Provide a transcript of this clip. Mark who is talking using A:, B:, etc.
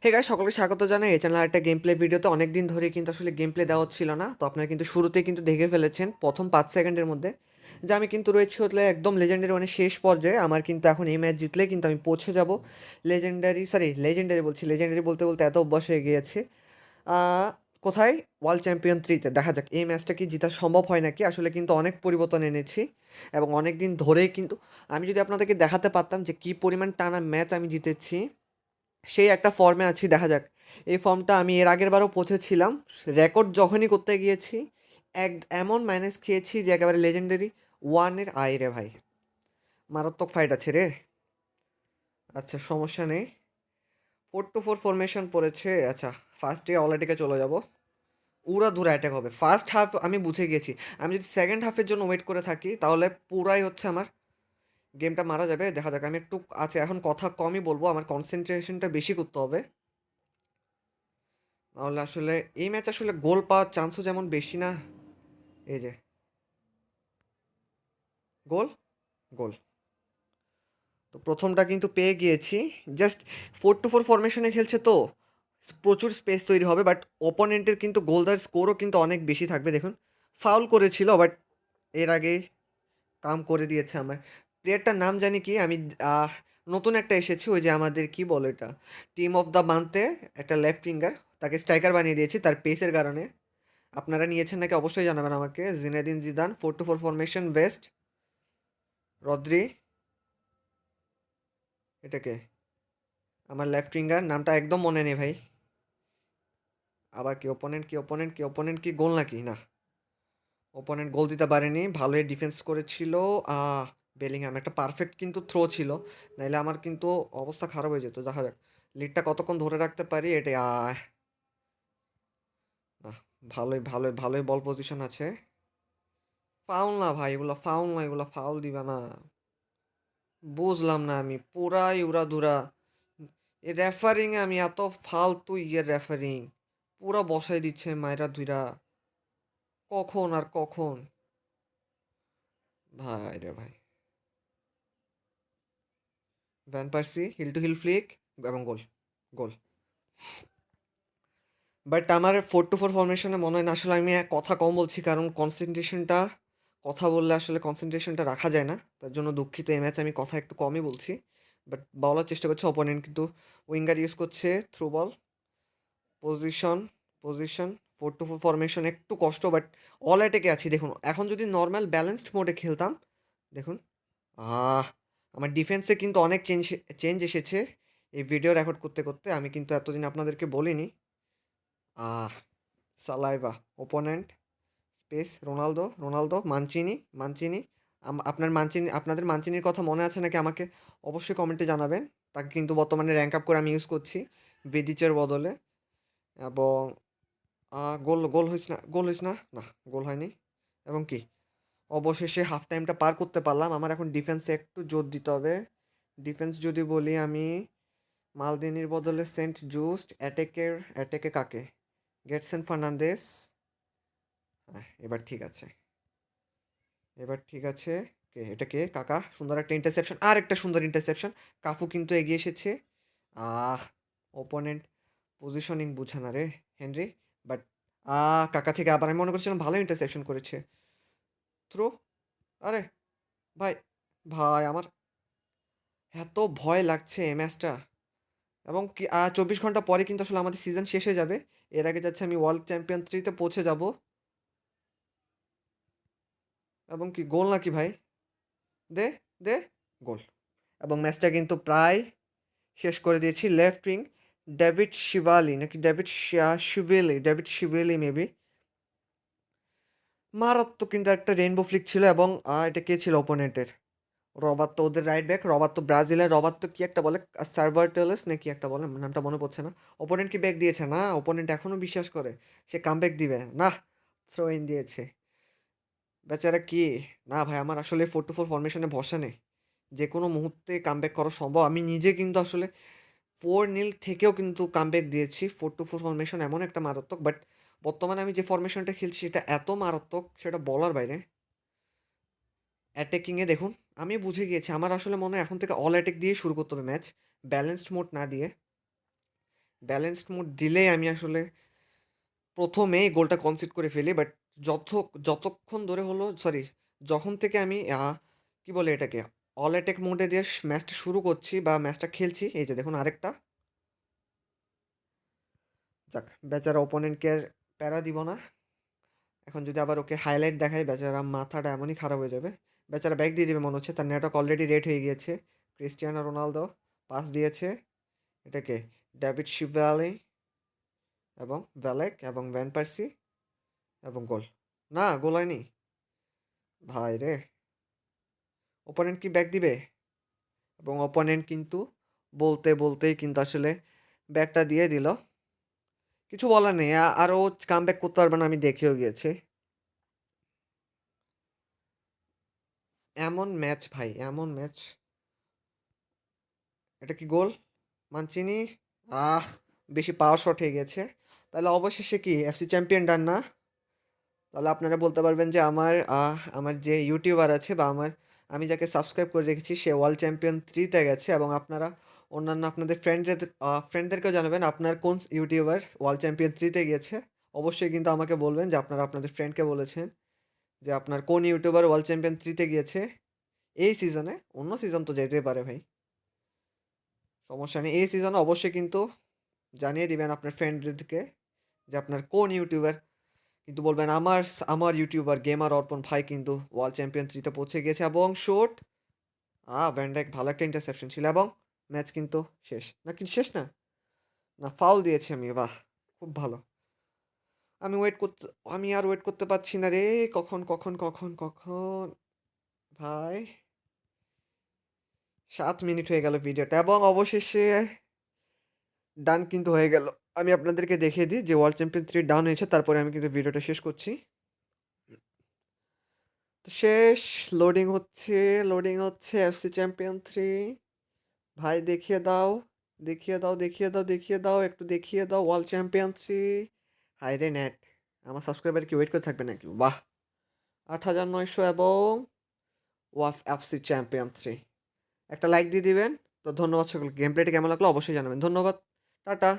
A: Hey guys সকলকে স্বাগত জানাই। এই চ্যানেল একটা গেম প্লে ভিডিওতে অনেক দিন ধরে কিন্তু আসলে গেম প্লে দেওয়া হচ্ছিল না। তো আপনারা কিন্তু শুরুতেই কিন্তু দেখে ফেলেছেন প্রথম পাঁচ সেকেন্ডের মধ্যে। যে আমি কিন্তু রয়েছি হলে একদম লেজেন্ডারি মানে শেষ পর্যায়ে। আমার কিন্তু এখন এই ম্যাচ জিতলে কিন্তু আমি পৌঁছে যাব। লেজেন্ডারি সরি লেজেন্ডারি বলছি। লেজেন্ডারি বলতে বলতে এত অভ্যাস হয়ে গিয়েছে। কোথায়? ওয়ার্ল্ড চ্যাম্পিয়ন থ্রিতে দেখা যাক, এই ম্যাচটা কি জেতা সম্ভব হয় নাকি? আসলে কিন্তু অনেক পরিবর্তন এনেছি এবং অনেক দিন ধরেই কিন্তু আমি যদি আপনাদেরকে দেখাতে পারতাম যে কী পরিমাণ টানা ম্যাচ আমি জিতেছি। সেই একটা ফর্মে আছি, দেখা যাক। এই ফর্মটা আমি এর আগের বারও পৌঁছেছিলাম। রেকর্ড যখনই করতে গিয়েছি, এক, এমন মাইনাস খেয়েছি যে একেবারে লেজেন্ডারি ওয়ানের আয় রে ভাই। মারাত্মক ফাইট আছে রে। আচ্ছা সমস্যা নেই। ফোর টু ফোর ফরমেশন পড়েছে। আচ্ছা ফার্স্টে অলরেডিকে চলে যাব। উড়া দূরে অ্যাটাক হবে। ফার্স্ট হাফ আমি বুঝে গিয়েছি। আমি যদি সেকেন্ড হাফের জন্য ওয়েট করে থাকি, তাহলে পুরাই হচ্ছে আমার গেমটা মারা যাবে, দেখা যাক। আমি একটু আছে, এখন কথা কমই বলব, আমার কনসেন্ট্রেশনটা বেশি করতে হবে। নাহলে আসলে এই ম্যাচ আসলে গোল পাওয়ার চান্সও যেমন বেশি না, এই যে। গোল গোল তো প্রথমটা কিন্তু পেয়ে গিয়েছি। জাস্ট ফোর টু ফোর ফরমেশনে খেলছে তো, প্রচুর স্পেস তৈরি হবে বাট ওপোনেন্টের কিন্তু গোল গোলদার স্কোরও কিন্তু অনেক বেশি থাকবে, দেখুন। ফাউল করেছিল বাট এর আগে কাম করে দিয়েছে আমার। প্লেয়ারটার নাম জানি কি? আমি নতুন একটা এসেছি, ওই যে আমাদের কি বলে এটা টিম অফ দ্য মান্থে একটা লেফট উইঙ্গার তাকে স্ট্রাইকার বানিয়ে দিয়েছি তার পেসের কারণে। আপনারা নিয়েছেন নাকি অবশ্যই জানাবেন আমাকে। Zinedine Zidane four two four formation best Rodri এটাকে আমার লেফট উইঙ্গার নামটা একদম মনে নেই ভাই। আবার কি ওপোনেন্ট কি ওপোনেন্ট কি ওপোনেন্ট কি গোল নাকি? না। ওপোনেন্ট গোল দিতে পারেনি, ভালোই ডিফেন্স করেছিল বেলিংহাম। একটা পারফেক্ট কিন্তু থ্রো ছিল, নাইলে আমার কিন্তু অবস্থা খারাপ হয়ে যেত। দেখা যাক লিডটা কতক্ষণ ধরে রাখতে পারি না ভালোই ভালোই ভালোই বল পজিশন আছে। ফাউল না ভাই, এগুলো ফাউল না, এগুলো ফাউল দিবা না। বুঝলাম না আমি, পুরাই উড়াধুরা। রেফারিং আমি এত ফালতু ইয়ের রেফারিং পুরা বসাই দিচ্ছে মায়েরা দুইরা। কখন আর কখন? ভাই রে ভাই। Van Persie heel to heel flick এবং গোল গোল বাট আমার ফোর টু ফোর ফরমেশনে মনে হয় না, আসলে আমি কথা কম বলছি, কারণ কনসেন্ট্রেশনটা কথা বললে আসলে কনসেন্ট্রেশনটা রাখা যায় না। তার জন্য দুঃখিত, এই ম্যাচ আমি কথা একটু কমই বলছি। বাট বলার চেষ্টা করছে অপোনেন্ট কিন্তু উইঙ্গার ইউজ করছে through ball position position four two four formation একটু কষ্ট বাট অল অ্যাটেকে আছি। দেখুন, এখন যদি নর্মাল ব্যালেন্সড মোডে খেলতাম, দেখুন, আহ আমার ডিফেন্সে কিন্তু অনেক চেঞ্জ চেঞ্জ এসেছে। এই ভিডিও রেকর্ড করতে করতে আমি কিন্তু এতদিন আপনাদেরকে বলিনি। আহ, Saliba opponent space Ronaldo Ronaldo, Mancini Mancini আপনার মানচিনি, আপনাদের মানচিনির কথা মনে আছে নাকি আমাকে অবশ্যই কমেন্টে জানাবেন। তাকে কিন্তু বর্তমানে র্যাঙ্ক আপ করে আমি ইউজ করছি বেদিচের বদলে। এবং গোল গোল হয়েছে না, গোল হয়েছে না? না, গোল হয়নি। এবং কি? অবশেষে হাফ টাইমটা পার করতে পারলাম। আমার এখন ডিফেন্সে একটু জোর দিতে হবে। ডিফেন্স যদি বলি আমি, মালদিনির বদলে সেন্ট জুস্ট, অ্যাটেকের, অ্যাটেকে কাকে? গেটসেন ফার্নান্দেস। হ্যাঁ এবার ঠিক আছে। এবার ঠিক আছে, কে? এটা কে? কাকা? সুন্দর একটা ইন্টারসেপশন আর একটা সুন্দর ইন্টারসেপশন কাফু কিন্তু এগিয়ে এসেছে। আহ ওপোনেন্ট পজিশনিং বুঝে না রে, হেনরি। বাট আহ, কাকা থেকে আবার আমি মনে করছিলাম ভালো ইন্টারসেপশন করেছে। থ্রো আরে, ভাই ভাই আমার। এত ভয় লাগছে ম্যাচটা। এবং কি চব্বিশ ঘণ্টা পরে কিন্তু আসলে আমাদের সিজন শেষ হয়ে যাবে। এর আগে যাচ্ছে আমি ওয়ার্ল্ড চ্যাম্পিয়ন থ্রিতে পৌঁছে যাব। এবং কি গোল নাকি ভাই? দে দে গোল এবং ম্যাচটা কিন্তু প্রায় শেষ করে দিয়েছি লেফট উইং ডেভিড শিভালি নাকি ডেভিড শিভেলি ডেভিড শিভেলি মেবি মারাত্মক কিন্তু একটা রেইনবো ফ্লিক ছিল এবং এটা কে ছিল ওপোনেন্টের রবার্ত তো ওদের রাইট ব্যাক রবার্ত তো ব্রাজিলের, রবার্ত তো কি একটা বলে? সার্ভার টেলস না কি একটা বলে? নামটা মনে পড়ছে না। ওপোনেন্ট কি ব্যাক দিয়েছে, না? ওপোনেন্ট এখনও বিশ্বাস করে? সে কাম ব্যাক দিবে। না থ্রো ইন দিয়েছে। বেচারা কি? না ভাই, আমার আসলে ফোর টু ফোর ফরমেশনে ভরসা নেই। যে কোনো মুহূর্তে কামব্যাক করা সম্ভব। আমি নিজে কিন্তু আসলে ফোর নীল থেকেও কিন্তু কামব্যাক দিয়েছি। ফোর টু ফোর ফরমেশন এমন একটা মারাত্মক বাট বর্তমানে আমি যে ফরমেশনটা খেলছি সেটা এত মারাত্মক, সেটা বলার বাইরে। অ্যাটাকিংয়ে দেখুন, আমি বুঝে গিয়েছি, আমার আসলে মনে হয় এখন থেকে অল অ্যাটেক দিয়ে শুরু করতে হবে ম্যাচ ব্যালেন্সড মোড না দিয়ে। ব্যালেন্সড মোড দিলেই আমি আসলে প্রথমেই গোলটা কনসিড করে ফেলি বাট যত, যতক্ষণ ধরে হলো সরি যখন থেকে আমি কি বলে এটাকে অল অ্যাটেক মোডে দিয়ে ম্যাচটা শুরু করছি বা ম্যাচটা খেলছি, এই যে দেখুন আরেকটা। যাক, বেচারা ওপোনেন্টকে প্যারা দিব না। এখন যদি আবার ওকে হাইলাইট দেখাই, বেচারা মাথাটা এমনই খারাপ হয়ে যাবে। বেচারা ব্যাক দিয়ে দেবে, মনে হচ্ছে তার নেটওয়ার্ক অলরেডি রেড হয়ে গিয়েছে। ক্রিস্টিয়ানো রোনালদো পাস দিয়েছে। এটাকে ডেভিড শিভ্যালি এবং ভ্যালেক এবং ভ্যান পার্সি এবং গোল। না, গোল হয়নি। ভাই রে। ওপোনেন্ট কি ব্যাক দিবে? এবং ওপোনেন্ট কিন্তু বলতে, বলতেই কিন্তু আসলে ব্যাগটা দিয়ে দিল। কিছু বলার নেই। আ- আরও কাম ব্যাক করতে পারবে না আমি দেখেও গিয়েছি এমন ম্যাচ ভাই, এমন ম্যাচ এটা কি গোল? মানচিনি? আহ, বেশি পাওয়ার শট হয়ে গেছে। তাহলে অবশেষে কি এফসি চ্যাম্পিয়ন ডান না? তাহলে আপনারা বলতে পারবেন যে আমার আমার যে ইউটিউবার আছে বা আমার, আমি যাকে সাবস্ক্রাইব করে রেখেছি, সে ওয়ার্ল্ড চ্যাম্পিয়ন থ্রিতে গেছে এবং আপনারা অন্যান্য আপনাদের ফ্রেন্ডদের ফ্রেন্ডদেরকেও জানাবেন আপনার কোন ইউটিউবার ওয়ার্ল্ড চ্যাম্পিয়ন থ্রিতে গিয়েছে। অবশ্যই কিন্তু আমাকে বলবেন যে আপনারা আপনাদের ফ্রেন্ডকে বলেছেন যে আপনার কোন ইউটিউবার ওয়ার্ল্ড চ্যাম্পিয়ন থ্রিতে গিয়েছে। এই সিজনে অন্য সিজন তো যেতে পারে ভাই। সমস্যা নেই, এই সিজনে অবশ্যই কিন্তু জানিয়ে দিবেন আপনার ফ্রেন্ডদেরকে যে আপনার কোন ইউটিউবার, কিন্তু বলবেন আমার আমার ইউটিউবার গেমার অর্পণ ভাই কিন্তু ওয়ার্ল্ড চ্যাম্পিয়ন থ্রিতে পৌঁছে গিয়েছে এবং শোট আ ভ্যান্ডাইক ভালো একটা ইন্টারসেপশন ছিল এবং ম্যাচ কিন্তু শেষ। না, কিন্তু শেষ না। না ফাউল দিয়েছি আমি, বাহ! খুব ভালো। আমি ওয়েট করতে, আমি আর ওয়েট করতে পারছি না রে। কখন কখন কখন কখন? ভাই, সাত মিনিট হয়ে গেল ভিডিওটা এবং অবশেষে ডান কিন্তু হয়ে গেল। আমি আপনাদেরকে দেখিয়ে দিই যে ওয়ার্ল্ড চ্যাম্পিয়ন থ্রি ডাউন হয়েছে, তারপরে আমি কিন্তু ভিডিওটা শেষ করছি। তো শেষ লোডিং হচ্ছে লোডিং হচ্ছে এফসি চ্যাম্পিয়ন থ্রি ভাই দেখিয়ে দাও দেখিয়ে দাও দেখিয়ে দাও দেখিয়ে দাও, একটু দেখিয়ে দাও, ওয়ার্ল্ড চ্যাম্পিয়নশিপ। হাই রে নেট আমার সাবস্ক্রাইবার কি ওয়েট করে থাকবে নাকি? বাহ! আট হাজার নয়শো এবং ওয়াফ এফসি চ্যাম্পিয়নশিপ একটা লাইক দিয়ে দিবেন। তো ধন্যবাদ সকলকে। গেম প্লেটি কেমন লাগল? অবশ্যই জানাবেন। ধন্যবাদ। টাটা।